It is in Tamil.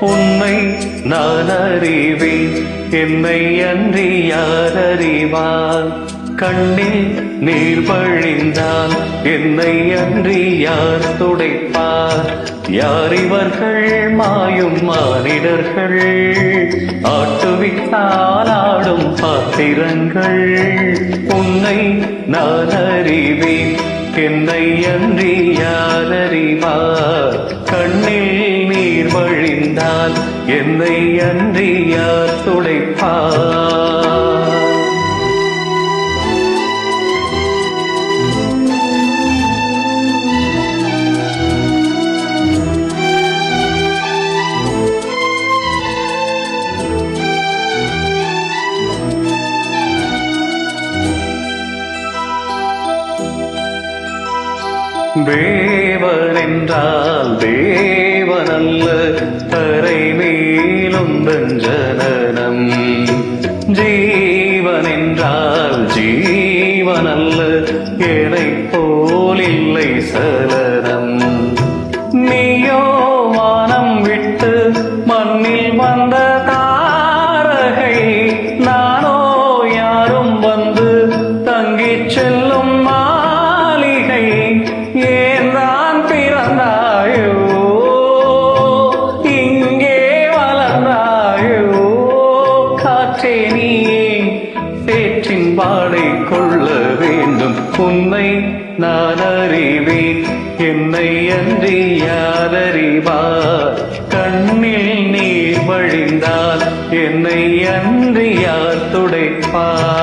உன்னை நான் அறிவேன் என்னை அன்றி யார் அறிவார்? கண்ணில் நீர் பழிந்த என்னை அன்றி யார் துடைப்பார்? யார் இவர்கள் மாயும் மானிடர்கள்? ஆட்டுவித்தால் ஆடும் பாத்திரங்கள். உன்னை நான் அறிவேன். என்னை அன்றி யார் அறிவார்? கண்ணில் நீர் வழிந்தால் என்னை அன்றி யார் துடைப்பார்? தேவன் என்றால் தேவனல்ல தரை மேலும் ஜனனம் ஜீவன் என்றால் ஜீவனல்ல என்னை போல் இல்லை சலனம். நீயோ வானம் விட்டு மண்ணில் வந்த தாரகை நானோ யாரும் வந்து தங்கிச் செல்ல பாடிக்கொள்ள வேண்டும். உன்னை நான் அறிவேன். என்னை அன்றி யாரறிவார்? கண்ணில் நீர் வழிந்தால் என்னை அன்றி யார் துடைப்பார்?